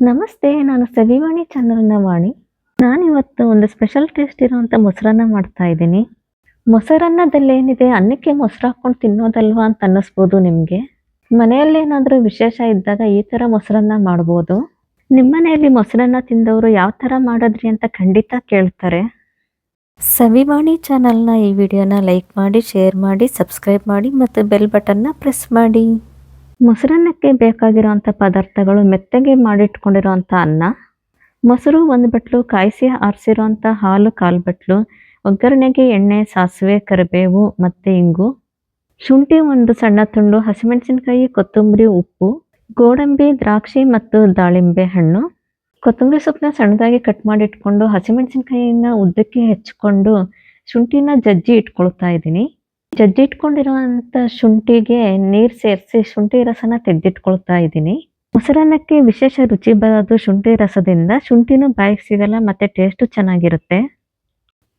ನಮಸ್ತೆ, ನಾನು ಸವಿವಾಣಿ ಚಾನಲ್ನ ವಾಣಿ. ನಾನಿವತ್ತು ಒಂದು ಸ್ಪೆಷಲ್ ಟೇಸ್ಟ್ ಇರೋವಂಥ ಮೊಸರನ್ನ ಮಾಡ್ತಾ ಇದ್ದೀನಿ. ಮೊಸರನ್ನದಲ್ಲೇನಿದೆ ಅನ್ನಕ್ಕೆ ಮೊಸರು ಹಾಕ್ಕೊಂಡು ತಿನ್ನೋದಲ್ವಾ ಅಂತ ಅನ್ನಿಸ್ಬೋದು ನಿಮಗೆ. ಮನೆಯಲ್ಲೇನಾದರೂ ವಿಶೇಷ ಇದ್ದಾಗ ಈ ಥರ ಮೊಸರನ್ನ ಮಾಡ್ಬೋದು. ನಿಮ್ಮ ಮನೆಯಲ್ಲಿ ಮೊಸರನ್ನ ತಿಂದವರು ಯಾವ ಥರ ಮಾಡಿದ್ರಿ ಅಂತ ಖಂಡಿತ ಕೇಳ್ತಾರೆ. ಸವಿವಾಣಿ ಚಾನಲ್ನ ಈ ವಿಡಿಯೋನ ಲೈಕ್ ಮಾಡಿ, ಶೇರ್ ಮಾಡಿ, ಸಬ್ಸ್ಕ್ರೈಬ್ ಮಾಡಿ, ಮತ್ತು ಬೆಲ್ ಬಟನ್ನ ಪ್ರೆಸ್ ಮಾಡಿ. ಮೊಸರನ್ನಕ್ಕೆ ಬೇಕಾಗಿರೋವಂಥ ಪದಾರ್ಥಗಳು ಮೆತ್ತಗೆ ಮಾಡಿಟ್ಕೊಂಡಿರೋವಂಥ ಅನ್ನ, ಮೊಸರು ಒಂದು ಬಟ್ಲು ಕಾಯಿಸಿ ಆರಿಸಿರೋವಂಥ ಹಾಲು ಕಾಲು ಬಟ್ಲು, ಒಗ್ಗರಣೆಗೆ ಎಣ್ಣೆ, ಸಾಸಿವೆ, ಕರಿಬೇವು ಮತ್ತು ಇಂಗು, ಶುಂಠಿ ಒಂದು ಸಣ್ಣ ತುಂಡು, ಹಸಿಮೆಣಸಿನಕಾಯಿ, ಕೊತ್ತಂಬರಿ ಉಪ್ಪು, ಗೋಡಂಬಿ, ದ್ರಾಕ್ಷಿ ಮತ್ತು ದಾಳಿಂಬೆ ಹಣ್ಣು. ಕೊತ್ತಂಬರಿ ಸೊಪ್ಪನ್ನ ಸಣ್ಣದಾಗಿ ಕಟ್ ಮಾಡಿ ಇಟ್ಕೊಂಡು ಹಸಿಮೆಣಸಿನಕಾಯಿನ ಉದ್ದಕ್ಕೆ ಹೆಚ್ಚಿಕೊಂಡು ಶುಂಠಿನ ಜಜ್ಜಿ ಇಟ್ಕೊಳ್ತಾ ಇದ್ದೀನಿ. ಜಜ್ಜಿ ಇಟ್ಕೊಂಡಿರುವಂಥ ಶುಂಠಿಗೆ ನೀರು ಸೇರಿಸಿ ಶುಂಠಿ ರಸನ ತೆಗೆದಿಟ್ಕೊಳ್ತಾ ಇದ್ದೀನಿ ಮೊಸರನ್ನಕ್ಕೆ ವಿಶೇಷ ರುಚಿ ಬರೋದು ಶುಂಠಿ ರಸದಿಂದ. ಶುಂಠಿನೂ ಬಾಯಿಗೆ ಸಿಗಲ್ಲ ಮತ್ತು ಟೇಸ್ಟು ಚೆನ್ನಾಗಿರುತ್ತೆ.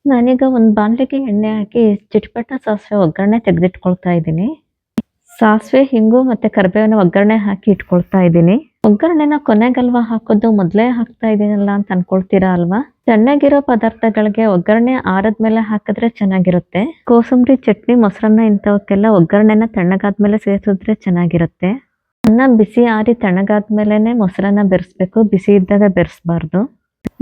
ನಾನೀಗ ಒಂದು ಬಾಣಲೆಗೆ ಎಣ್ಣೆ ಹಾಕಿ ಚಿಟ್ಪಟ್ಟ ಸಾಸಿವೆ ಒಗ್ಗರಣೆ ತೆಗೆದಿಟ್ಕೊಳ್ತಾ ಇದ್ದೀನಿ ಸಾಸಿವೆ, ಹಿಂಗು ಮತ್ತು ಕರಿಬೇವಿನ ಒಗ್ಗರಣೆ ಹಾಕಿ ಇಟ್ಕೊಳ್ತಾ ಇದ್ದೀನಿ ಒಗ್ಗರಣೆನ ಕೊನೆಗಲ್ವಾ ಹಾಕೋದು ಮೊದಲೇ ಹಾಕ್ತಾ ಇದ್ದೀನಲ್ಲ ಅಂತ ಅನ್ಕೊಳ್ತೀರಾ ಅಲ್ವಾ? ಚೆನ್ನಾಗಿರೋ ಪದಾರ್ಥಗಳಿಗೆ ಒಗ್ಗರಣೆ ಆರದ್ಮೇಲೆ ಹಾಕಿದ್ರೆ ಚೆನ್ನಾಗಿರುತ್ತೆ. ಕೋಸಂಬರಿ, ಚಟ್ನಿ, ಮೊಸರನ್ನ ಇಂಥವಕ್ಕೆಲ್ಲ ಒಗ್ಗರಣೆನ ತಣ್ಣಗಾದ್ಮೇಲೆ ಸೇರಿಸಿದ್ರೆ ಚೆನ್ನಾಗಿರುತ್ತೆ. ಅನ್ನ ಬಿಸಿ ಆರಿ ತಣ್ಣಗಾದ್ಮೇಲೆ ಮೊಸರನ್ನ ಬೆರೆಸ್ಬೇಕು. ಬಿಸಿ ಇದ್ದಾಗ ಬೆರೆಸ್ಬಾರ್ದು.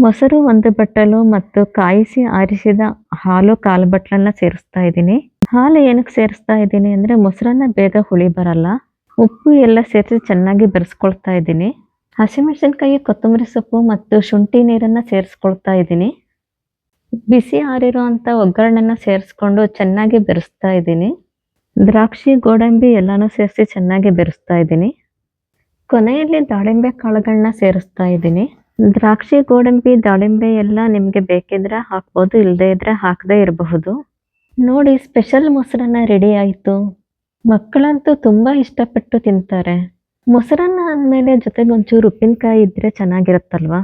ಮೊಸರು ಒಂದು ಬಟ್ಟಲು ಮತ್ತು ಕಾಯಿಸಿ ಆರಿಸಿದ ಹಾಲು ಕಾಲು ಬಟ್ಟಲನ್ನ ಸೇರಿಸ್ತಾ ಇದ್ದೀನಿ. ಹಾಲು ಏನಕ್ಕೆ ಸೇರಿಸ್ತಾ ಇದ್ದೀನಿ ಅಂದರೆ ಮೊಸರನ್ನ ಬೇಗ ಹುಳಿ ಬರಲ್ಲ. ಉಪ್ಪು ಎಲ್ಲ ಸೇರಿಸಿ ಚೆನ್ನಾಗಿ ಬೆರೆಸ್ಕೊಳ್ತಾ ಇದ್ದೀನಿ. ಹಸಿಮೆಣಸಿನ್ಕಾಯಿ, ಕೊತ್ತಂಬರಿ ಸೊಪ್ಪು ಮತ್ತು ಶುಂಠಿ ನೀರನ್ನು ಸೇರಿಸ್ಕೊಳ್ತಾ ಇದ್ದೀನಿ. ಬಿಸಿ ಆರಿರೋ ಒಗ್ಗರಣೆನ ಸೇರಿಸ್ಕೊಂಡು ಚೆನ್ನಾಗಿ ಬೆರೆಸ್ತಾ ಇದ್ದೀನಿ. ದ್ರಾಕ್ಷಿ, ಗೋಡಂಬಿ ಎಲ್ಲನೂ ಸೇರಿಸಿ ಚೆನ್ನಾಗಿ ಬೆರೆಸ್ತಾ ಇದ್ದೀನಿ. ಕೊನೆಯಲ್ಲಿ ದಾಳಿಂಬೆ ಕಾಳುಗಳನ್ನ ಸೇರಿಸ್ತಾ ಇದ್ದೀನಿ. ದ್ರಾಕ್ಷಿ, ಗೋಡಂಬಿ, ದಾಳಿಂಬೆ ಎಲ್ಲ ನಿಮಗೆ ಬೇಕಿದ್ರೆ ಹಾಕ್ಬೋದು ಇಲ್ಲದೇ ಇದ್ರೆ ಹಾಕದೇ ಇರಬಹುದು. ನೋಡಿ, ಸ್ಪೆಷಲ್ ಮೊಸರನ್ನ ರೆಡಿ ಆಯಿತು. ಮಕ್ಕಳಂತೂ ತುಂಬ ಇಷ್ಟಪಟ್ಟು ತಿಂತಾರೆ. ಮೊಸರನ್ನ ಅಂದಮೇಲೆ ಜೊತೆಗೆ ಒಂಚೂರು ಉಪ್ಪಿನಕಾಯಿ ಇದ್ದರೆ ಚೆನ್ನಾಗಿರುತ್ತಲ್ವಾ?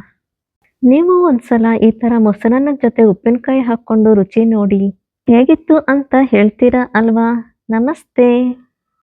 ನೀವು ಒಂದ್ಸಲ ಈ ಥರ ಮೊಸರನ್ನ ಜೊತೆ ಉಪ್ಪಿನಕಾಯಿ ಹಾಕ್ಕೊಂಡು ರುಚಿ ನೋಡಿ ಹೇಗಿತ್ತು ಅಂತ ಹೇಳ್ತೀರಾ ಅಲ್ವಾ? ನಮಸ್ತೆ.